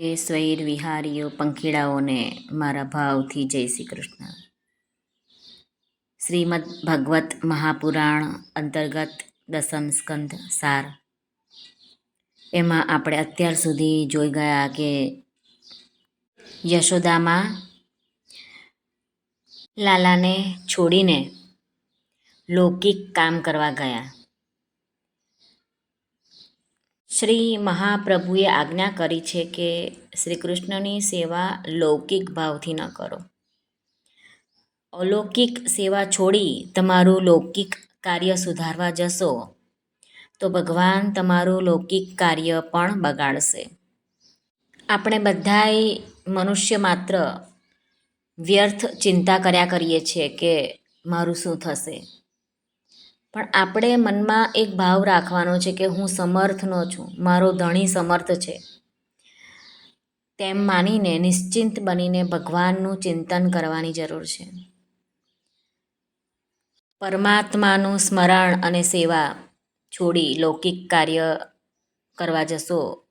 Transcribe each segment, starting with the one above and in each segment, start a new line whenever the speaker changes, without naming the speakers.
એ સ્વૈર વિહારીઓ પંખીડાઓને મારા ભાવથી જય શ્રી કૃષ્ણ. શ્રીમદ ભગવત મહાપુરાણ અંતર્ગત દસમ સ્કંદ સાર. એમાં આપણે અત્યાર સુધી જોઈ ગયા કે યશોદામાં લાલાને છોડીને લૌકિક કામ કરવા ગયા. શ્રી મહાપ્રભુએ આજ્ઞા કરી છે કે શ્રી કૃષ્ણની સેવા લૌકિક ભાવથી ન કરો. અલૌકિક સેવા છોડી તમારું લૌકિક કાર્ય સુધારવા જશો, તો ભગવાન તમારું લૌકિક કાર્ય પણ બગાડશે. આપણે બધાય મનુષ્ય માત્ર વ્યર્થ ચિંતા કર્યા કરીએ છીએ કે મારું શું થશે? પણ આપણે મનમાં એક ભાવ રાખવાનો છે કે હું સમર્થનો છું. મારો ધણી સમર્થ છે. તેમ માનીને નિશ્ચિંત બનીને ભગવાનનું ચિંતન કરવાની જરૂર છે. પરમાત્માનું સ્મરણ અને સેવા છોડી લૌકિક કાર્ય કરવા જશો,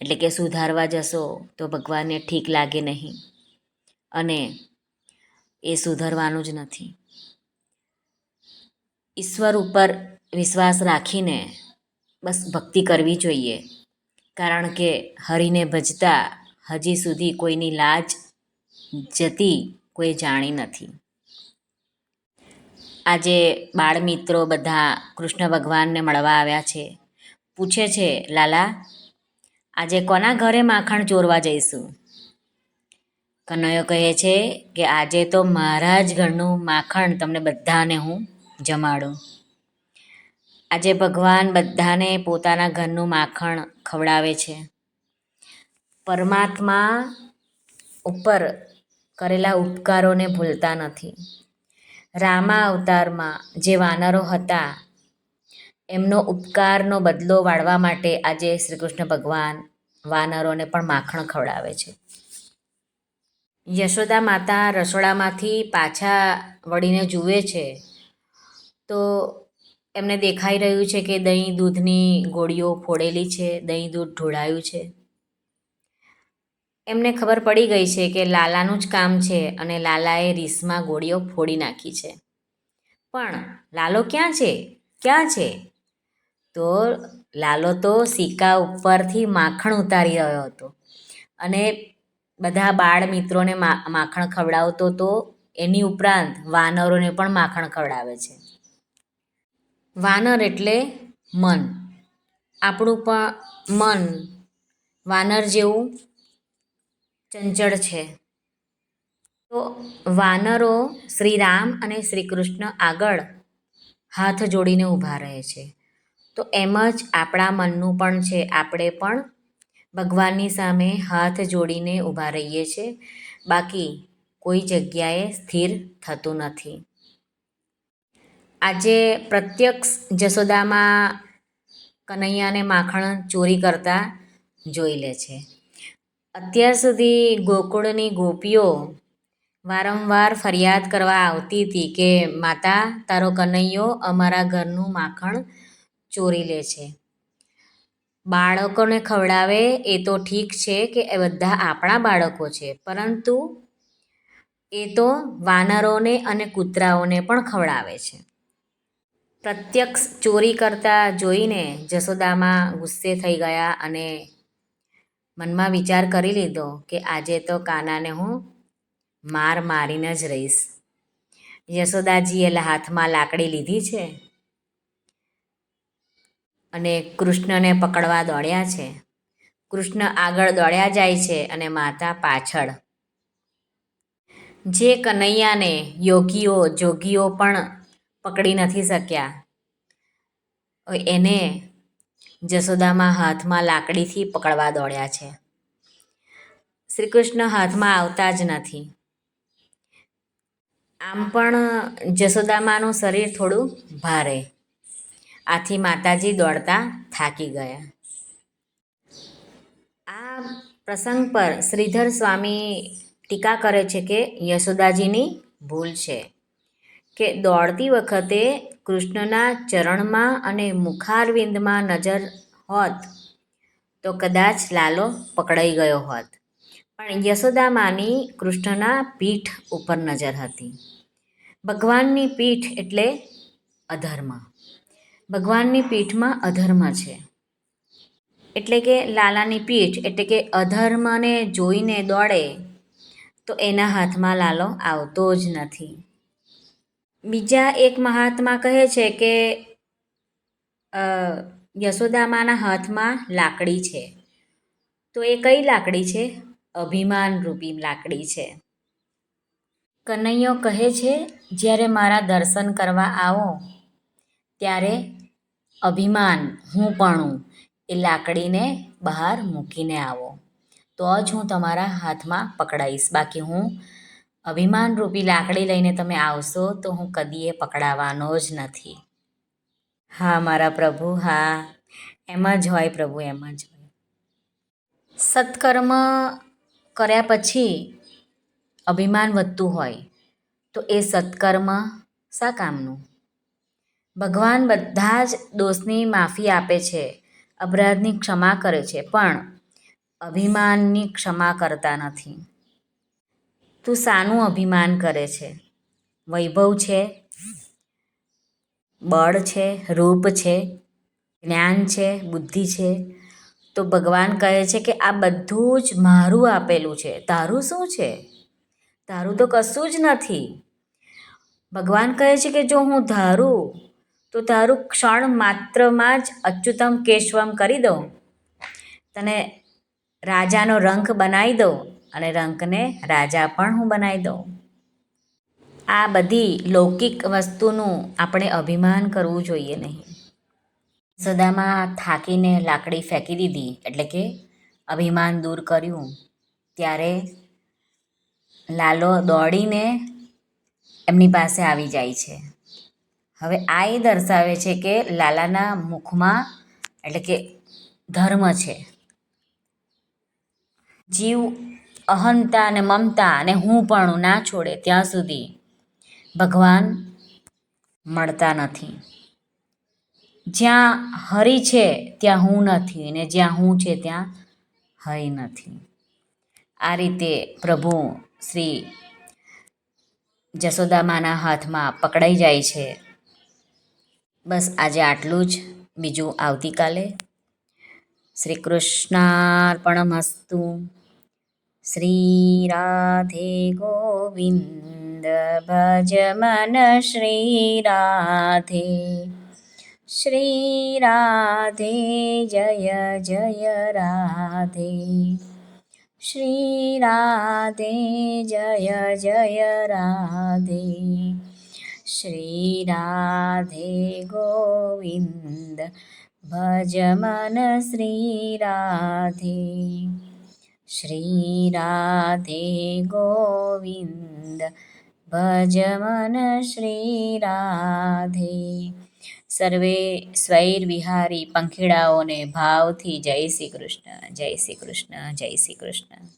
એટલે કે સુધારવા જશો, તો ભગવાનને ઠીક લાગે નહીં. અને એ સુધરવાનું જ નથી. ઈશ્વર ઉપર વિશ્વાસ રાખીને બસ ભક્તિ કરવી જોઈએ. કારણ કે હરિને ભજતા હજી સુધી કોઈની લાજ જતી કોઈ જાણી નથી. આજે બાળ મિત્રો બધા કૃષ્ણ ભગવાનને મળવા આવ્યા છે. પૂછે છે, લાલા, આજે કોના ઘરે માખણ ચોરવા જઈશું? કનૈયો કહે છે કે, આજે તો મારા જ ઘરનું માખણ તમને બધાને હું જમાડું. આજે ભગવાન બધાને પોતાના ઘરનું માખણ ખવડાવે છે. પરમાત્મા ઉપર કરેલા ઉપકારોને ભૂલતા નથી. રામા અવતારમાં જે વાનરો હતા, એમનો ઉપકારનો બદલો વાળવા માટે આજે શ્રી કૃષ્ણ ભગવાન વાનરોને પણ માખણ ખવડાવે છે. યશોદા માતા રસોડામાંથી પાછા વળીને જુએ છે. તો એમને દેખાઈ રહ્યું છે કે દહીં દૂધની ગોળીઓ ફોડેલી છે, દહીં દૂધ ઢોળાયું છે. એમને ખબર પડી ગઈ છે કે લાલાનું જ કામ છે અને લાલાએ રીસમાં ગોળીઓ ફોડી નાખી છે. પણ લાલો ક્યાં છે? ક્યાં છે? તો લાલો તો સિક્કા ઉપરથી માખણ ઉતારી રહ્યો હતો અને બધા બાળ મિત્રોને માખણ ખવડાવતો તો એની ઉપરાંત વાનરોને પણ માખણ ખવડાવે છે. વાનર એટલે મન. આપણું પણ મન વાનર જેવું ચંચળ છે. તો વાનરો શ્રી રામ અને શ્રી કૃષ્ણ આગળ હાથ જોડીને ઊભા રહે છે. તો એમ જ આપણા મનનું પણ છે. આપણે પણ ભગવાનની સામે હાથ જોડીને ઊભા રહીએ છીએ બાકી કોઈ જગ્યાએ સ્થિર થતું નથી. આજે પ્રત્યક્ષ જશોદામાં કનૈયાને માખણ ચોરી કરતા જોઈ લે છે. અત્યાર સુધી ગોકુળની ગોપીઓ વારંવાર ફરિયાદ કરવા આવતી હતી કે, માતા, તારો કનૈયો અમારા ઘરનું માખણ ચોરી લે છે. બાળકોને ખવડાવે એ તો ઠીક છે કે એ બધા આપણા બાળકો છે, પરંતુ એ તો વાનરોને અને કૂતરાઓને પણ ખવડાવે છે. પ્રત્યક્ષ ચોરી કરતા જોઈને જશોદામાં ગુસ્સે થઈ ગયા અને મનમાં વિચાર કરી લીધો કે આજે તો કાનાને હું માર મારીને જ રહીશ. યશોદાજીએ હાથમાં લાકડી લીધી છે અને કૃષ્ણને પકડવા દોડ્યા છે. કૃષ્ણ આગળ દોડ્યા જાય છે અને માતા પાછળ. જે કનૈયાને યોગીઓ, જોગીઓ પણ પકડી નથી શક્યા. એને જશોદામાં હાથમાં લાકડીથી પકડવા દોડ્યા છે. શ્રી કૃષ્ણ હાથમાં આવતા જ નથી. આમ પણ જશોદામાનું શરીર થોડું ભારે. આથી માતાજી દોડતા થાકી ગયા. આ પ્રસંગ પર શ્રીધર સ્વામી ટીકા કરે છે કે યશોદાજીની ભૂલ છે. કે દોડતી વખતે કૃષ્ણના ચરણમાં અને મુખારવિંદમાં નજર હોત, તો કદાચ લાલો પકડાઈ ગયો હોત. પણ યશોદામાની કૃષ્ણના પીઠ ઉપર નજર હતી. ભગવાનની પીઠ એટલે અધર્મ. ભગવાનની પીઠમાં અધર્મ છે. એટલે કે લાલાની પીઠ, એટલે કે અધર્મને જોઈને દોડે, તો એના હાથમાં લાલો આવતો જ નથી. બીજા એક મહાત્મા કહે છે કે યશોદામાના હાથમાં લાકડી છે. તો એ કઈ લાકડી છે? અભિમાન રૂપી લાકડી છે. કનૈયો કહે છે, જ્યારે મારા દર્શન કરવા આવો, ત્યારે અભિમાન, હું પણ એ લાકડીને બહાર મૂકીને આવો. તો જ હું તમારા હાથમાં પકડાઈશ. બાકી હું અભિમાન રૂપી લાકડી લઈને તમે આવશો તો હું કદીએ પકડાવાનો જ નથી. હા, મારા પ્રભુ, હા. એમ જ હોય પ્રભુ, એમ જ હોય. સત્કર્મ કર્યા પછી અભિમાન વધતું હોય તો એ સત્કર્મ શા કામનું? ભગવાન બધા જ દોષની માફી આપે છે, અપરાધની ક્ષમા કરે છે, પણ અભિમાનની ક્ષમા કરતા નથી. તું શાનું અભિમાન કરે છે? વૈભવ છે? બળ છે? રૂપ છે? જ્ઞાન છે? બુદ્ધિ છે? તો ભગવાન કહે છે કે આ બધું જ મારું આપેલું છે. તારું શું છે? તારું તો કશું જ નથી. ભગવાન કહે છે કે જો હું ધારું, તો તારું ક્ષણ માત્રમાં જ અચ્યુતમ કેશવમ કરી દઉં. તને રાજાનો રંખ બનાવી દઉં. અને રંકને રાજા પણ હું બનાવી દઉં. આ બધી લૌકિક વસ્તુનું આપણે અભિમાન કરવું જોઈએ નહીં. સદામાં થાકીને લાકડી ફેંકી દીધી, એટલે કે અભિમાન દૂર કર્યું. ત્યારે લાલો દોડીને એમની પાસે આવી જાય છે. હવે આ એ દર્શાવે છે કે લાલાના મુખમાં, એટલે કે ધર્મ છે. જીવ અહંતા અને મમતા અને હું પણ ના છોડે ત્યાં સુધી ભગવાન મળતા નથી. જ્યાં હરિ છે, ત્યાં હું નથી અને જ્યાં હું છે, ત્યાં હરિ નથી. આ રીતે પ્રભુ શ્રી જસોદામાના હાથમાં પકડાઈ જાય છે. બસ આજે આટલું જ. બીજું આવતીકાલે. શ્રી કૃષ્ણાર્પણમસ્તુ. શ્રી રાધે ગોવિંદ ભજ મન શ્રી રાધે શ્રી રાધે જય જય રાધે શ્રી રાધે જય જય રાધે શ્રી ગોવિંદ ભજ મન શ્રી શ્રી રાધે ગોવિંદ ભજ મન શ્રી રાધે સર્વે સ્વૈર વિહારી પંખીડાઓને ભાવથી જય શ્રી કૃષ્ણ જય શ્રી કૃષ્ણ જય શ્રી કૃષ્ણ